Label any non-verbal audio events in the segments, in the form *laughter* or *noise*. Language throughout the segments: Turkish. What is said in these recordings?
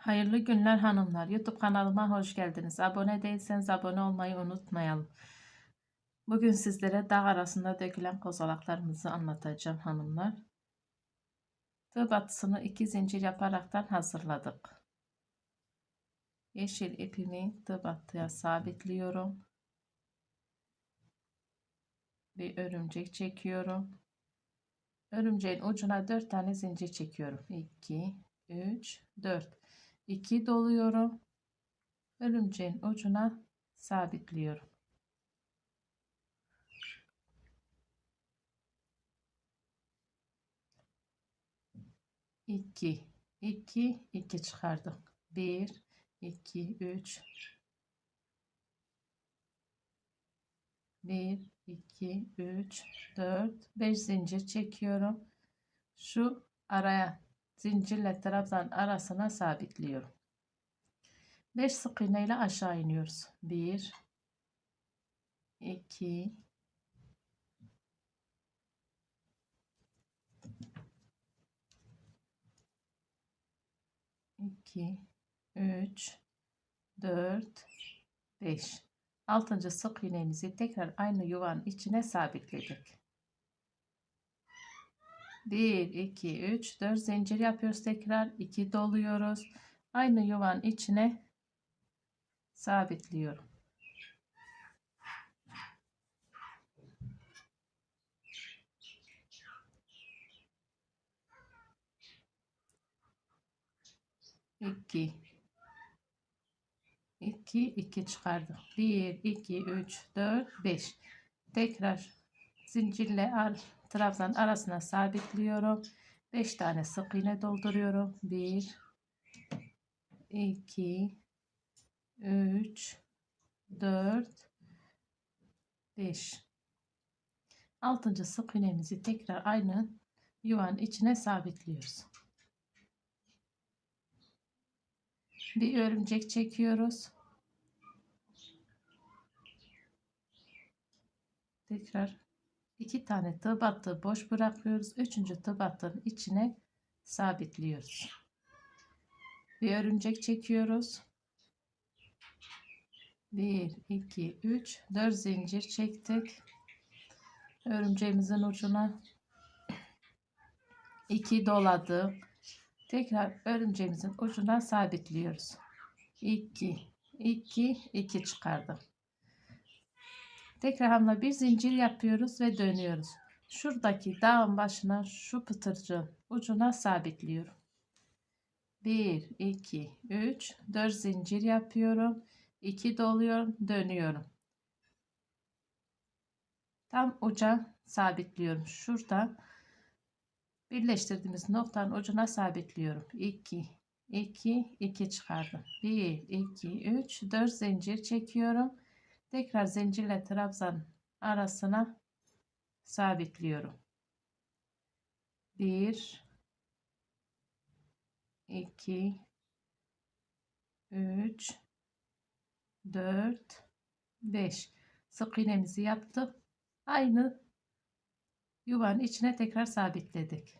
Hayırlı günler hanımlar. YouTube kanalıma hoş geldiniz. Abone değilseniz abone olmayı unutmayalım. Bugün sizlere dağ arasında dökülen kozalaklarımızı anlatacağım hanımlar. Tığ batısını iki zincir yaparaktan hazırladık. Yeşil ipimi tığ battıya sabitliyorum. Bir örümcek çekiyorum. Örümceğin ucuna 4 tane zincir çekiyorum. 2, 3, 4. 2 doluyorum. Örümceğin ucuna sabitliyorum. İki, iki, iki çıkardım. Bir, iki, üç. Bir, iki, üç, dört, beş zincir çekiyorum. Şu araya zincirle trabzan arasına sabitliyorum. 5 sık iğne ile aşağı iniyoruz. 1 2 2 3 4 5 altıncı sık iğnemizi tekrar aynı yuvanın içine sabitledik. 1 2 3 4 zincir yapıyoruz tekrar. 2 doluyoruz. Aynı yuvanın içine sabitliyorum. İki. İki iki çıkardım bir iki üç dört beş. Tekrar zincirle trabzan arasına sabitliyorum. 5 tane sık iğne dolduruyorum. 1 2 3 4 5 6. sık iğnemizi tekrar aynı yuvanın içine sabitliyoruz. Bir örümcek çekiyoruz. Tekrar iki tane tığ battığı boş bırakıyoruz. Üçüncü tığ battığın içine sabitliyoruz. Bir örümcek çekiyoruz. 1, 2, 3, 4 zincir çektik. Örümceğimizin ucuna 2 doladı. Tekrar örümceğimizin ucuna sabitliyoruz. 2, 2, 2 çıkardım. Tekrar hamla bir zincir yapıyoruz ve dönüyoruz. Şuradaki dağın başına şu pıtırcı ucuna sabitliyorum. 1, 2, 3, 4 zincir yapıyorum. 2 doluyorum, dönüyorum. Tam uca sabitliyorum. Şurada birleştirdiğimiz noktanın ucuna sabitliyorum. 2, 2, 2 çıkardım. 1, 2, 3, 4 zincir çekiyorum. Tekrar zincirle trabzan arasına sabitliyorum. 1 2 3 4 5 sık iğnemizi yaptık. Aynı yuvanın içine tekrar sabitledik.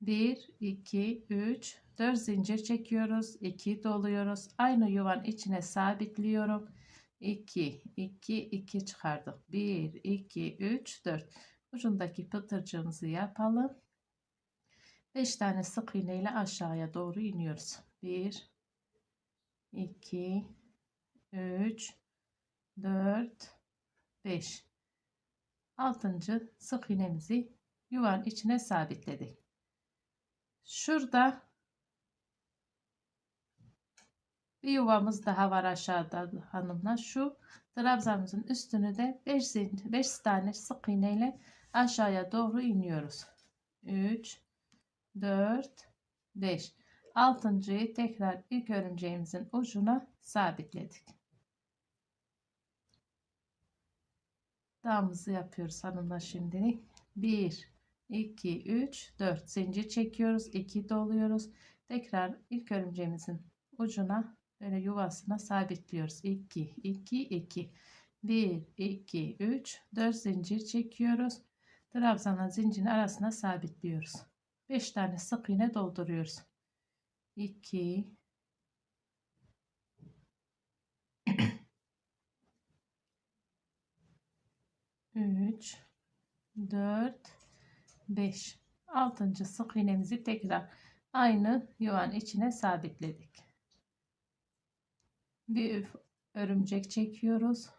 1 2 3 4 zincir çekiyoruz. 2 doluyoruz. Aynı yuvanın içine sabitliyorum. 2 2 2 çıkardık. 1 2 3 4 ucundaki pıtırcığımızı yapalım. 5 tane sık iğne ile aşağıya doğru iniyoruz. 1 2 3 4 5 6. sık iğnemizi yuvanın içine sabitledik. Şurada bir yuvamız daha var aşağıda hanımlar. Şu trabzamızın üstünü de 5 zincir 5 tane sık iğne ile aşağıya doğru iniyoruz. 3 4 5 altıncıyı tekrar ilk örümceğimizin ucuna sabitledik. Dağımızı yapıyoruz hanımlar şimdi. 1 2 3 4 zincir çekiyoruz. 2 doluyoruz. Tekrar ilk örümceğimizin ucuna böyle yuvasına sabitliyoruz. 2 2 2 1 2 3 4 zincir çekiyoruz. Trabzanla zincirin arasına sabitliyoruz. 5 tane sık iğne dolduruyoruz. 2 3 4 5 altıncı sık iğnemizi tekrar aynı yuvanın içine sabitledik. Bir örümcek çekiyoruz.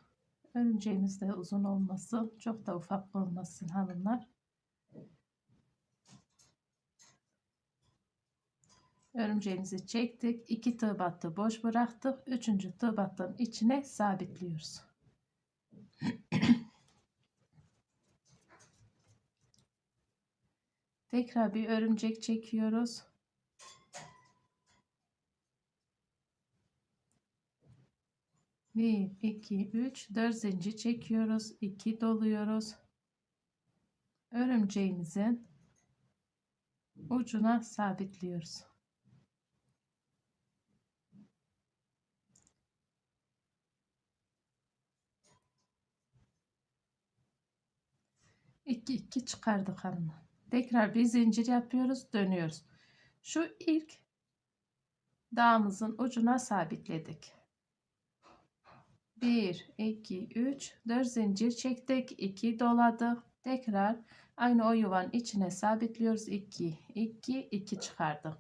Örümceğimiz de uzun olmasın. Çok da ufak olmasın hanımlar. Örümceğimizi çektik. 2 tığ battı boş bıraktık. Üçüncü tığ battığın içine sabitliyoruz. *clears throat* Tekrar bir örümcek çekiyoruz. Bir, iki, üç, dört zincir çekiyoruz. iki doluyoruz. Örümceğimizin ucuna sabitliyoruz. İki iki çıkardık hanımlar. Tekrar bir zincir yapıyoruz. Dönüyoruz. Şu ilk dağımızın ucuna sabitledik. 1, 2, 3, 4 zincir çektik. 2 doladık. Tekrar aynı o yuvanın içine sabitliyoruz. 2, 2, 2 çıkardık.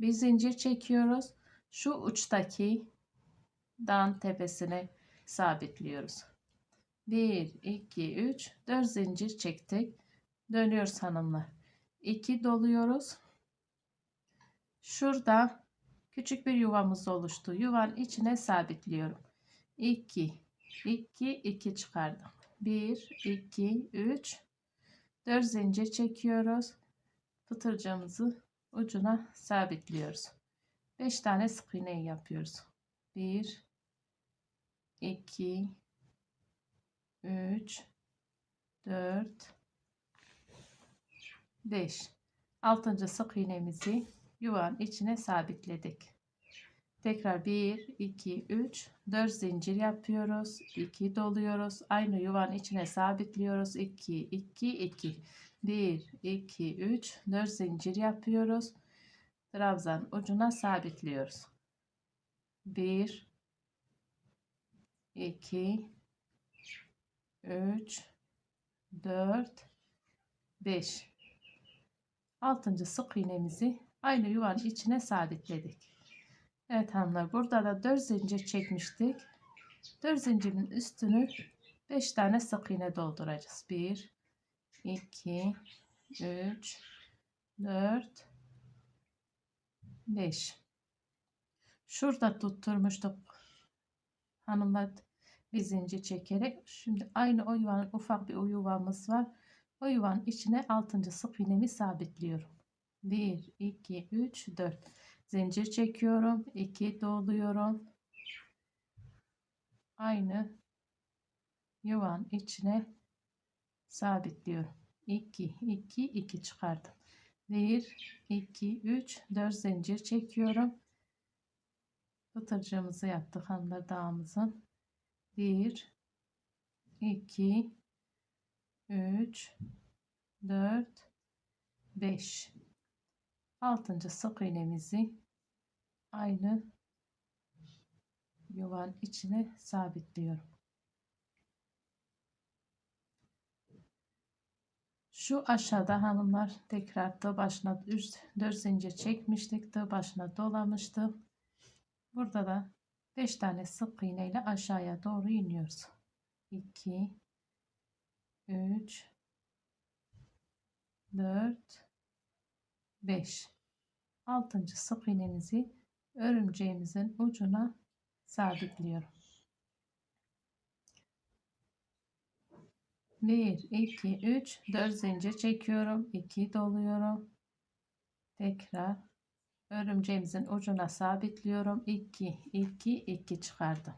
Bir zincir çekiyoruz. Şu uçtaki dağın tepesine sabitliyoruz. 1, 2, 3, 4 zincir çektik. Dönüyoruz hanımlar. 2 doluyoruz. Şurada küçük bir yuvamız oluştu. Yuvanın içine sabitliyorum. 2 2 2 çıkardım. 1 2 3 4 zincir çekiyoruz. Fıtırcamızı ucuna sabitliyoruz. 5 tane sık iğne yapıyoruz. 1 2 3 4 5 altıncı sık iğnemizi yuvanın içine sabitledik. Tekrar 1 2 3 4 zincir yapıyoruz. 2 doluyoruz. Aynı yuvanın içine sabitliyoruz. 2 2 2 1 2 3 4 zincir yapıyoruz. Trabzan ucuna sabitliyoruz. 1 2 3 4 5 altıncı sık iğnemizi aynı yuvanın içine sabitledik. Evet hanımlar burada da 4 zincir çekmiştik. 4 zincirin üstünü 5 tane sık iğne dolduracağız. 1 2 3 4 5 Şurada tutturmuştuk. Hanımlar bir zincir çekerek şimdi aynı o yuvanın ufak bir yuvamız var. O yuvanın içine 6. sık iğnemi sabitliyorum. 1, 2, 3, 4. Zincir çekiyorum. 2 doluyorum. Aynı yuvan içine sabitliyorum. 2, 2, 2 çıkardım. 1, 2, 3, 4 zincir çekiyorum. Fıtırcığımızı yaptık hanımlar dağımızın. 1, 2, 3 4 5 altıncı sık iğnemizi aynı yuvan içine sabitliyorum. Şu aşağıda hanımlar tekrar da başına 4 zincir çekmiştik. Da başına dolamıştık. Burada da 5 tane sık iğne ile aşağıya doğru iniyoruz. 2 3 4 5 altıncı sık iğnemizi örümceğimizin ucuna sabitliyorum. 1 2 3 4 zincir çekiyorum. 2 doluyorum. Tekrar örümceğimizin ucuna sabitliyorum. 2 2 2 çıkardım.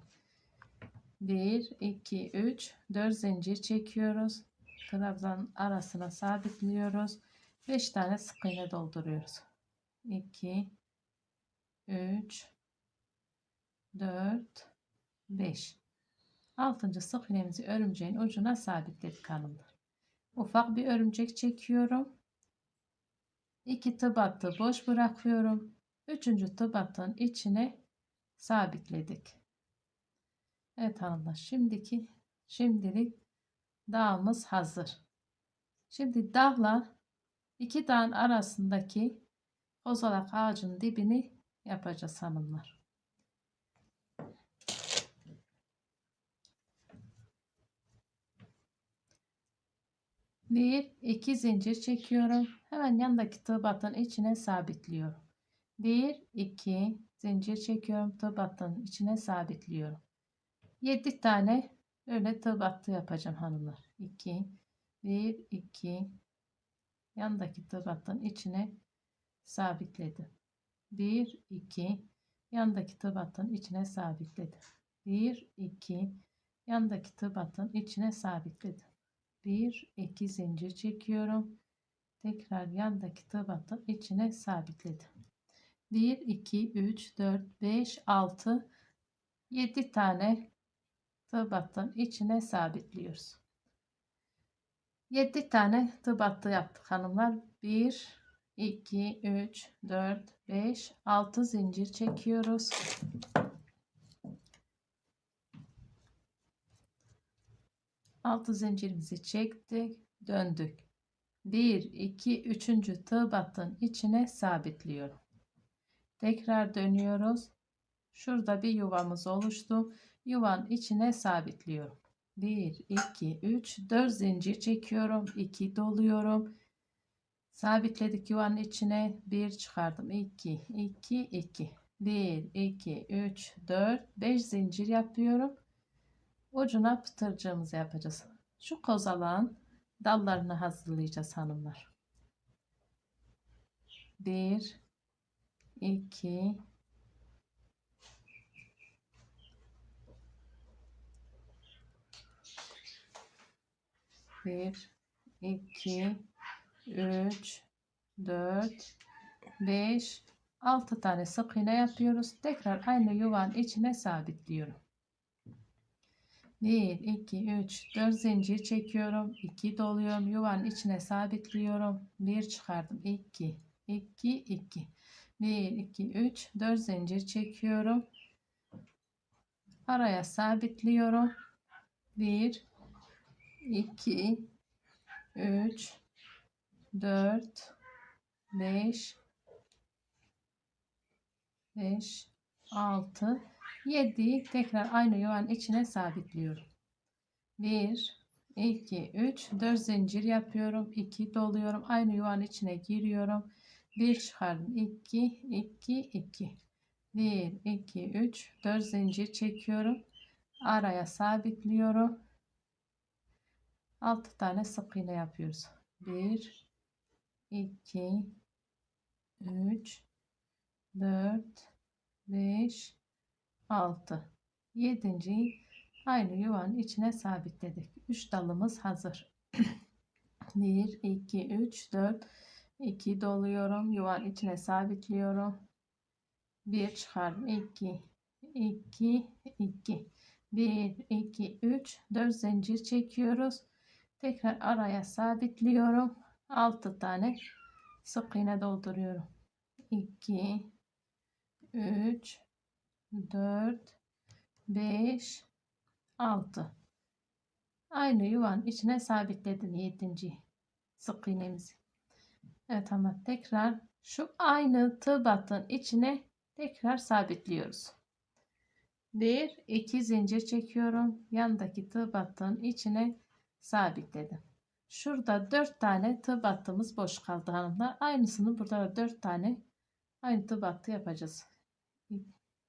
1 2 3 4 zincir çekiyoruz. Trabzanın arasına sabitliyoruz. 5 tane sık iğne dolduruyoruz. 2 3 4 5 6. sık iğnemizi örümceğin ucuna sabitledik hanımlar ufak bir örümcek çekiyorum 2 tığ battı boş bırakıyorum Üçüncü tığ battığın içine sabitledik. Evet hanımlar şimdiki şimdilik dağımız hazır. Şimdi dağla iki dağın arasındaki kozalak ağacın dibini yapacağız hanımlar. Bir, iki zincir çekiyorum. Hemen yanındaki tığ battığın içine sabitliyorum. Bir, iki zincir çekiyorum. Tığ battığın içine sabitliyorum. 7 tane öyle tığ battı yapacağım hanımlar. 2 1 2 yandaki tığ battığın içine sabitledim. 1 2 yandaki tığ battığın içine sabitledim. 1 2 yandaki tığ battığın içine sabitledim. 1 2 zincir çekiyorum. Tekrar yandaki tığ battığın içine sabitledim. 1 2 3 4 5 6 7 tane tığ battığın içine sabitliyoruz. 7 tane tığ battı yaptık hanımlar. 1 2 3 4 5 6 zincir çekiyoruz. Altı zincirimizi çektik, döndük. 1 2 3. tığ battığın içine sabitliyorum. Tekrar dönüyoruz. Şurada bir yuvamız oluştu yuvanın içine sabitliyorum. 1 2 3 4 zincir çekiyorum 2 doluyorum sabitledik yuvanın içine. 1 çıkardım. 2 2 2 1 2 3 4 5 zincir yapıyorum. Ucuna pıtırcığımızı yapacağız. Şu kozalağın dallarını hazırlayacağız hanımlar. 1 2 1 2 3 4 5 6 tane sık iğne yapıyoruz. Tekrar aynı yuvanın içine sabitliyorum. 1 2 3 4 zincir çekiyorum. 2 doluyorum. Yuvanın içine sabitliyorum. 1 çıkardım. 2 2 2 1 2 3 4 zincir çekiyorum. Araya sabitliyorum. 1 2 3 4 5 5 6 7 tekrar aynı yuvanın içine sabitliyorum. 1 2 3 4 zincir yapıyorum. 2 doluyorum. Aynı yuvanın içine giriyorum. 1 çıkardım. 2 2 2 1 2 3 4 zincir çekiyorum. Araya sabitliyorum. 6 tane sık iğne yapıyoruz. 1 2 3 4 5 6 7. aynı yuvanın içine sabitledik. 3 dalımız hazır. 1 2 3 4 2 doluyorum. Yuvanın içine sabitliyorum. 1 çıkardım. 2 2 2 1 2 3 4 zincir çekiyoruz. Tekrar araya sabitliyorum. 6 tane sık iğne dolduruyorum. 2 3 4 5 6 Aynı yuvanın içine sabitledim 7. sık iğnemizi. Evet ama tekrar şu aynı tığ battığın içine tekrar sabitliyoruz. 1 2 zincir çekiyorum. Yandaki tığ battığın içine sabitledim. Şurada 4 tane tığ battığımız boş kaldı hanımlar. Aynısını burada da 4 tane aynı tığ battı yapacağız.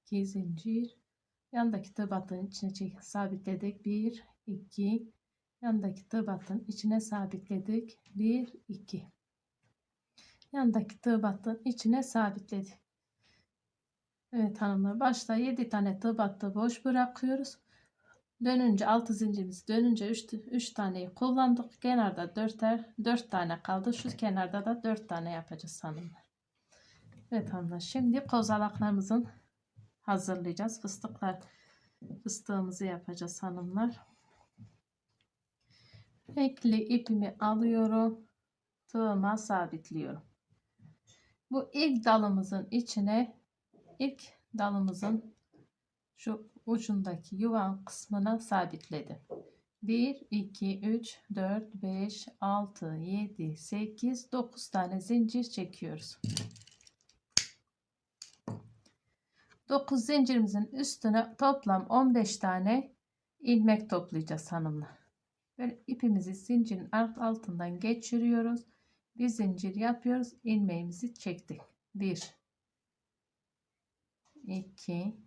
2 zincir yandaki tığ battığın içine çek, sabitledik. 1 2 yandaki tığ battığın içine sabitledik. 1 2 yandaki tığ battığın içine sabitledik. Evet hanımlar başta 7 tane tığ battı boş bırakıyoruz. Dönünce 6 zincirimiz dönünce 3, 3 taneyi kullandık. Kenarda 4'er 4 tane kaldı. Şu kenarda da 4 tane yapacağız hanımlar. Evet hanımlar şimdi kozalaklarımızın hazırlayacağız. Fıstıklar fıstığımızı yapacağız hanımlar. Renkli ipimi alıyorum. Tığıma sabitliyorum. Bu ilk dalımızın içine ilk dalımızın şu ucundaki yuvan kısmına sabitledim. 1, 2, 3, 4, 5, 6, 7, 8, 9 tane zincir çekiyoruz. 9 zincirimizin üstüne toplam 15 tane ilmek toplayacağız hanımlar. Böyle ipimizi zincirin alt- altından geçiriyoruz. Bir zincir yapıyoruz. ilmeğimizi çektik. 1 2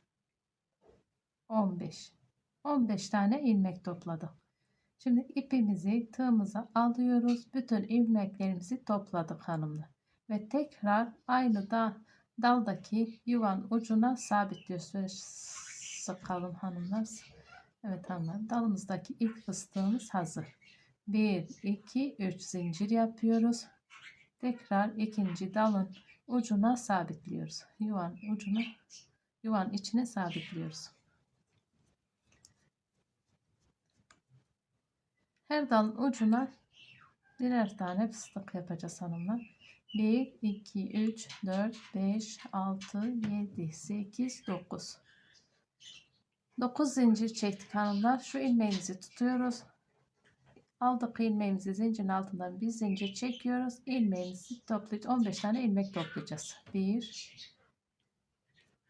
15 15 tane ilmek topladım. Şimdi ipimizi tığımıza alıyoruz. Bütün ilmeklerimizi topladık hanımlar. Ve tekrar aynı da daldaki yuvan ucuna sabitliyoruz. Böyle sıkalım hanımlar. Evet hanımlar. Dalımızdaki ilk fıstığımız hazır. 1, 2, 3 zincir yapıyoruz. Tekrar ikinci dalın ucuna sabitliyoruz. Yuvan ucuna, yuvan içine sabitliyoruz. Her dalın ucuna birer tane fıstık yapacağız hanımlar. 1, 2, 3, 4, 5, 6, 7, 8, 9. 9 zincir çektik hanımlar. Şu ilmeğimizi tutuyoruz. Aldık ilmeğimizi zincirin altından bir zincir çekiyoruz. İlmeğimizi toplayacağız. 15 tane ilmek toplayacağız. 1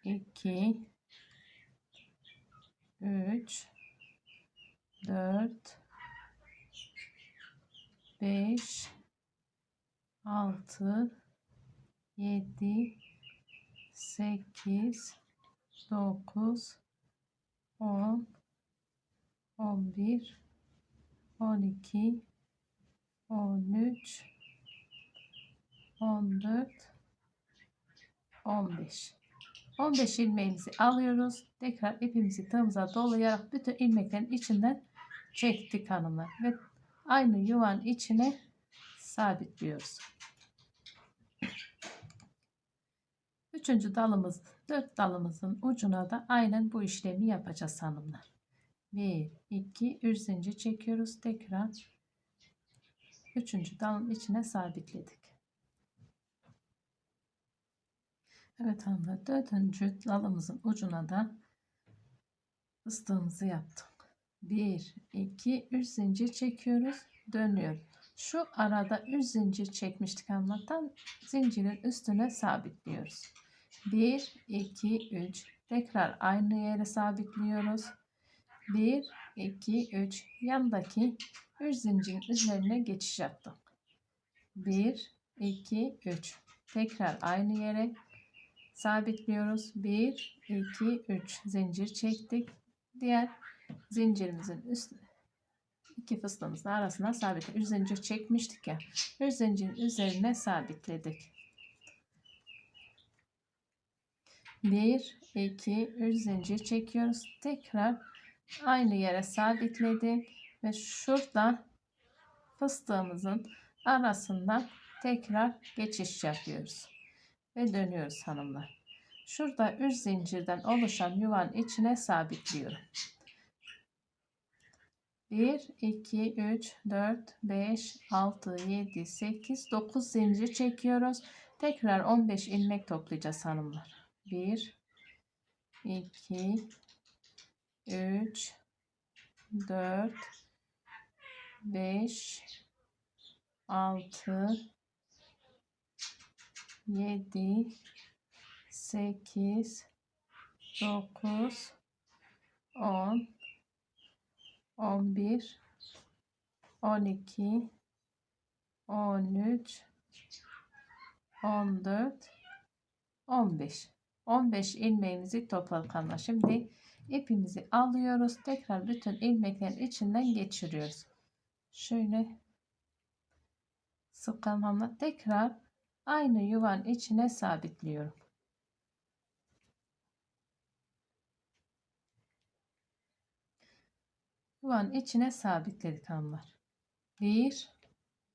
2 3 4 5 6 7 8 9 10 11 12 13 14 15 15 ilmeğimizi alıyoruz. Tekrar ipimizi tığımıza dolayarak bütün ilmeklerin içinden çektik hanımlar. Ve aynı yuvan içine sabitliyoruz. Üçüncü dalımız, dört dalımızın ucuna da aynen bu işlemi yapacağız hanımlar. 1, 2, 3 zincir çekiyoruz. Tekrar üçüncü dalın içine sabitledik. Evet hanımlar dördüncü dalımızın ucuna da fıstığımızı yaptık. 1, 2, 3 zincir çekiyoruz. Dönüyoruz. Şu arada 3 zincir çekmiştik hanımlar. Tam zincirin üstüne sabitliyoruz. 1, 2, 3. Tekrar aynı yere sabitliyoruz. 1, 2, 3. Yandaki 3 zincirin üzerine geçiş yaptık. 1, 2, 3. Tekrar aynı yere sabitliyoruz. 1, 2, 3 zincir çektik. Diğer zincirimizin üstüne iki fıstığımızın arasına sabitledik. 3 zincir çekmiştik ya. 3 zincirin üzerine sabitledik. 1, 2, 3 zincir çekiyoruz. Tekrar aynı yere sabitledik. Ve şurada fıstığımızın arasında tekrar geçiş yapıyoruz. Ve dönüyoruz hanımlar. Şurada 3 zincirden oluşan yuvan içine sabitliyorum. 1, 2, 3, 4, 5, 6, 7, 8, 9 zincir çekiyoruz. Tekrar 15 ilmek toplayacağız hanımlar. 1, 2, 3, 4, 5, 6, 7, 8, 9, 10, 11, 12, 13, 14, 15. 15 ilmeğimizi topladık hanımlar. Şimdi ipimizi alıyoruz. Tekrar bütün ilmeklerin içinden geçiriyoruz. Şöyle sıkalım hanımlar. Tekrar aynı yuvanın içine sabitliyorum. Yuvanın içine sabitledik hanımlar. 1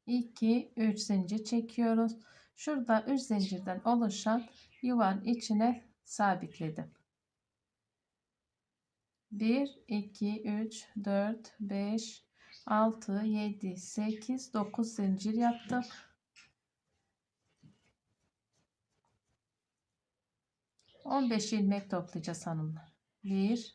2 3 zincir çekiyoruz. Şurada 3 zincirden oluşan yuvanın içine sabitledim. 1 2 3 4 5 6 7 8 9 zincir yaptık. 15 ilmek toplayacağız hanımlar. 1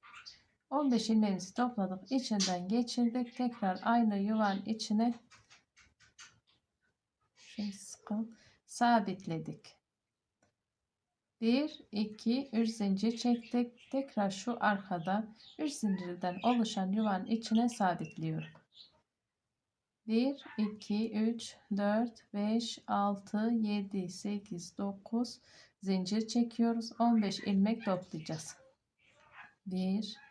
15 ilmeğimizi topladık içinden geçirdik. Tekrar aynı yuvan içine şöyle sıkın sabitledik. 1 2 3 zincir çektik. Tekrar şu arkada 3 zincirden oluşan yuvanın içine sabitliyorum. 1 2 3 4 5 6 7 8 9 zincir çekiyoruz. 15 ilmek toplayacağız. 1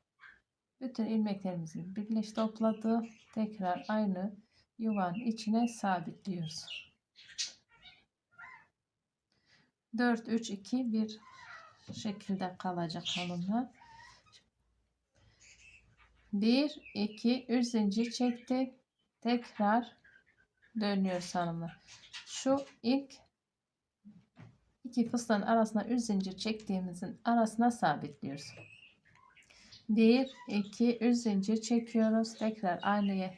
bütün ilmeklerimizi birleş topladı. Tekrar aynı yuvanın içine sabitliyoruz. 4 3 2 1 şekilde kalacak hanımlar 1 2 3 zincir çektik. Tekrar dönüyoruz hanımlar şu ilk iki fıstığın arasına 3 zincir çektiğimizin arasına sabitliyoruz 1 2 3 zincir çekiyoruz. Tekrar aynı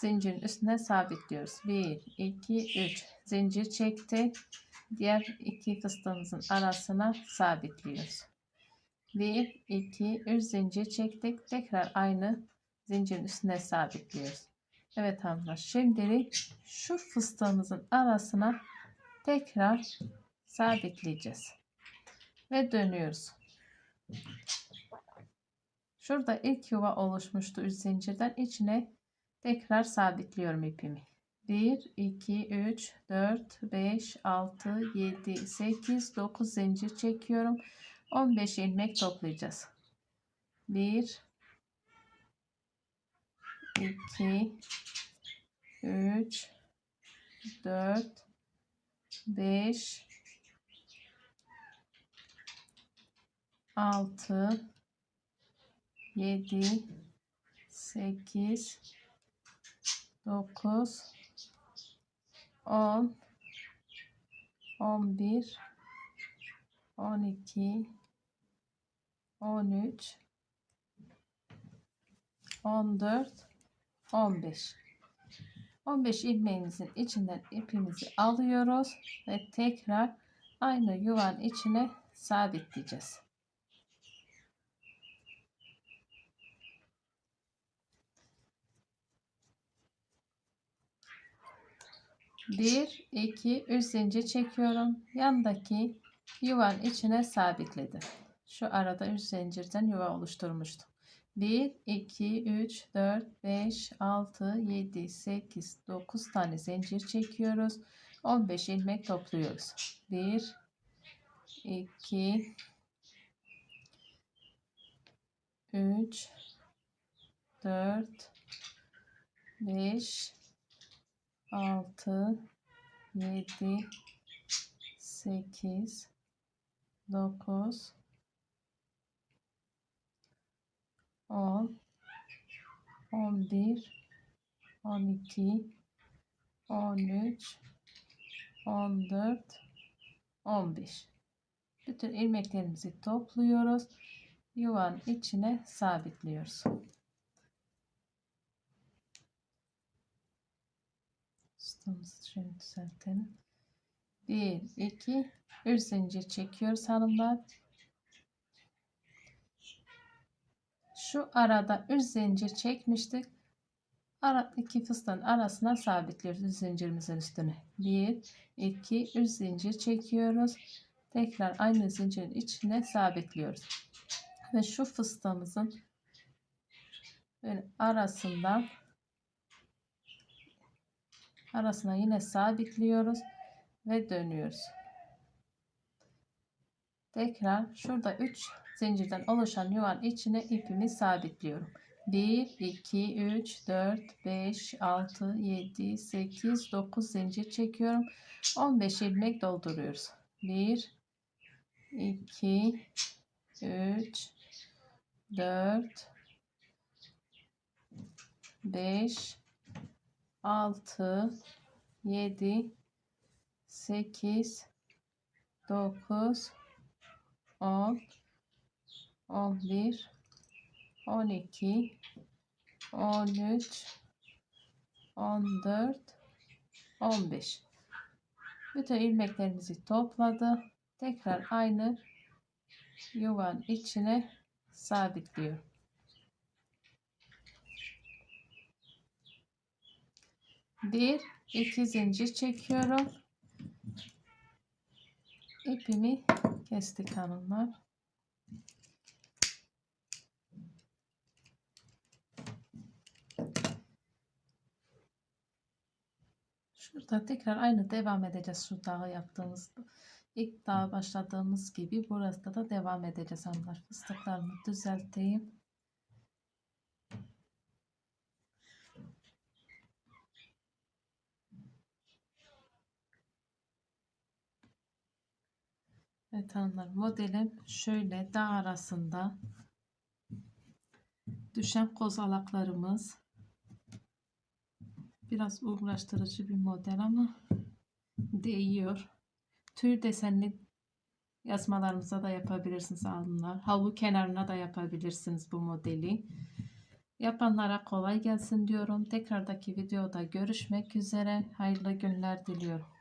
zincirin üstüne sabitliyoruz. 1 2 3 zincir çektik. Diğer iki fıstığımızın arasına sabitliyoruz. 1 2 3 zincir çektik. Tekrar aynı zincirin üstüne sabitliyoruz. Evet hanımlar şimdilik şu fıstığımızın arasına tekrar sabitleyeceğiz. Ve dönüyoruz şurada ilk yuva oluşmuştu 3 zincirden. İçine tekrar sabitliyorum ipimi. 1 2 3 4 5 6 7 8 9 zincir çekiyorum. 15 ilmek toplayacağız. 1 2 3 4 5 6 7 8 9 10 11 12 13 14 15 15 ilmeğimizin içinden ipimizi alıyoruz ve tekrar aynı yuvan içine sabitleyeceğiz. Bir, iki, üç zincir çekiyorum. Yandaki yuvan içine sabitledim. Şu arada üç zincirden yuva oluşturmuştum. 1, 2, 3, 4, 5, 6, 7, 8, 9 tane zincir çekiyoruz. 15 ilmek topluyoruz. 1, 2, 3, 4, 5, 6, 7, 8, 9, 10 11 12 13 14 15 bütün ilmeklerimizi topluyoruz. Yuvanın içine sabitliyoruz Üstümüzü şöyle düzeltelim 1 2 3 zincir çekiyoruz hanımlar şu arada 3 zincir çekmiştik Ara, iki fıstığın arasına sabitliyoruz üç zincirimizin üstüne. 1, 2, 3 zincir çekiyoruz. Tekrar aynı zincirin içine sabitliyoruz. Ve şu fıstığımızın böyle arasından arasına yine sabitliyoruz ve dönüyoruz. Tekrar şurada 3 zincirden oluşan yuvanın içine ipimi sabitliyorum. 1, 2, 3, 4, 5, 6, 7, 8, 9 zincir çekiyorum. 15 ilmek dolduruyoruz. 1, 2, 3, 4, 5, 6, 7, 8, 9, 10, 11, 12 13 14 15 bütün ilmeklerimizi topladı. Tekrar aynı yuvanın içine sabitliyor bir iki zincir çekiyorum ipimi kestik hanımlar Şurada tekrar aynı devam edeceğiz. Şu dağı yaptığımız ilk dağa başladığımız gibi burası da devam edeceğiz hanımlar. Fıstıklarımı düzelteyim. Evet hanımlar modelim şöyle dağ arasında düşen kozalaklarımız Biraz uğraştırıcı bir model ama değiyor. Tüy desenli yazmalarımıza da yapabilirsiniz alımlar. Havlu kenarına da yapabilirsiniz bu modeli. Yapanlara kolay gelsin diyorum. Tekradaki videoda görüşmek üzere. Hayırlı günler diliyorum.